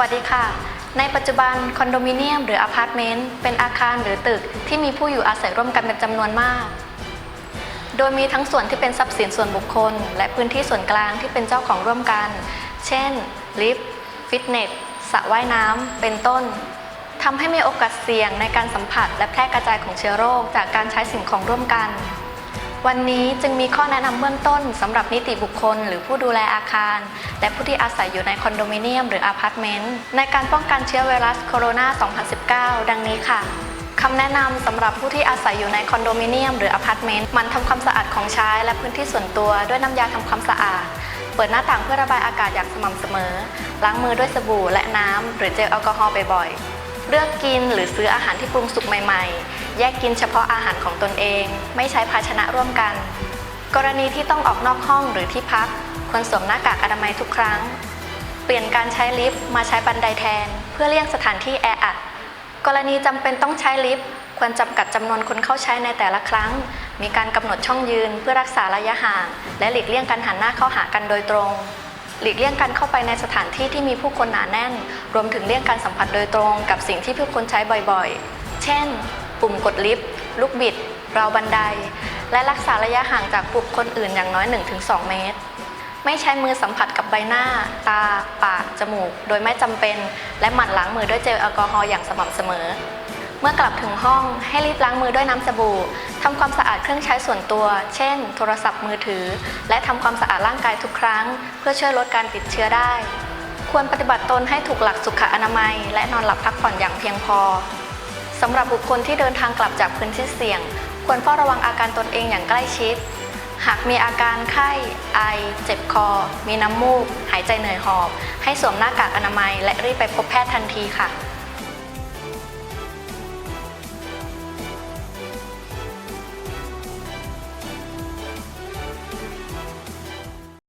วัสดีค่ะ ในปัจจุบันคอนโดมิเนียมหรืออพาร์ตเมนต์เป็นอาคารหรือตึกที่มีผู้อยู่อาศัยร่วมกันเป็นจำนวนมาก โดยมีทั้งส่วนที่เป็นทรัพย์สินส่วนบุคคล และพื้นที่ส่วนกลางที่เป็นเจ้าของร่วมกัน เช่น ลิฟต์ ฟิตเนสสระว่ายน้ำ เป็นต้นทำให้มีโอกาสเสี่ยงในการสัมผัสและแพร่กระจายของเชื้อโรคจากการใช้สิ่งของร่วมกัน วันนี้จึงมีข้อแนะนำเบื้องต้นสำหรับนิติบุคคล หรือผู้ดูแลอาคาร และผู้ที่อาศัยอยู่ในคอนโดมิเนียมหรืออพาร์ตเมนต์ในการป้องกันเชื้อไวรัสโคโรนา 2019 ดังนี้ค่ะคำแนะนำสำหรับผู้ที่อาศัยอยู่ในคอนโดมิเนียมหรืออพาร์ตเมนต์มันทำความสะอาดของใช้และพื้นที่ส่วนตัวด้วยน้ำยาทำความสะอาด เปิดหน้าต่างเพื่อระบายอากาศอย่างสม่ำเสมอ ล้างมือด้วยสบู่และน้ำหรือเจลแอลกอฮอล์บ่อยๆ เลือกกินหรือซื้ออาหารที่ปรุงสุกใหม่ๆ แยกกินเฉพาะอาหารของตนเอง ไม่ใช้ภาชนะร่วมกัน กรณีที่ต้องออกนอกห้องหรือที่พัก ควรสวมหน้ากากอนามัยทุกครั้ง เปลี่ยนการใช้ลิฟต์มาใช้บันไดแทน เพื่อเลี่ยงสถานที่แออัด กรณีจำเป็นต้องใช้ลิฟต์ควรจำกัดจำนวนคนเข้าใช้ในแต่ละครั้ง มีการกำหนดช่องยืนเพื่อรักษาระยะห่าง และหลีกเลี่ยงการหันหน้าเข้าหากันโดยตรง หลีกเลี่ยงการเข้าไปในสถานที่ที่มีผู้คนหนาแน่น รวมถึงเลี่ยงการสัมผัสโดยตรงกับสิ่งที่ผู้คนใช้บ่อยๆ เช่น ปุ่มกดลิฟต์ ลูกบิด ราวบันได และรักษาระยะห่างจากบุคคลอื่นอย่างน้อย 1-2 เมตร ไม่ใช้มือสัมผัสกับใบหน้า ตา ปาก จมูก โดยไม่จำเป็น และหมั่นล้างมือด้วยเจลแอลกอฮอล์อย่างสม่ำเสมอ เมื่อกลับถึงห้องให้รีบล้างมือด้วยน้ำสบู่ทำความสะอาดเครื่องใช้ส่วนตัว เช่น โทรศัพท์มือถือ และทำความสะอาดร่างกายทุกครั้ง เพื่อช่วยลดการติดเชื้อได้ ควรปฏิบัติตนให้ถูกหลักสุขอนามัย และนอนหลับพักผ่อนอย่างเพียงพอสำหรับบุคคลที่เดินทางกลับจากพื้นที่เสี่ยง ควรเฝ้าระวังอาการตนเองอย่างใกล้ชิด หากมีอาการไข้ ไอ เจ็บคอ มีน้ำมูก หายใจเหนื่อยหอบ ให้สวมหน้ากากอนามัย และรีบไปพบแพทย์ทันทีค่ะ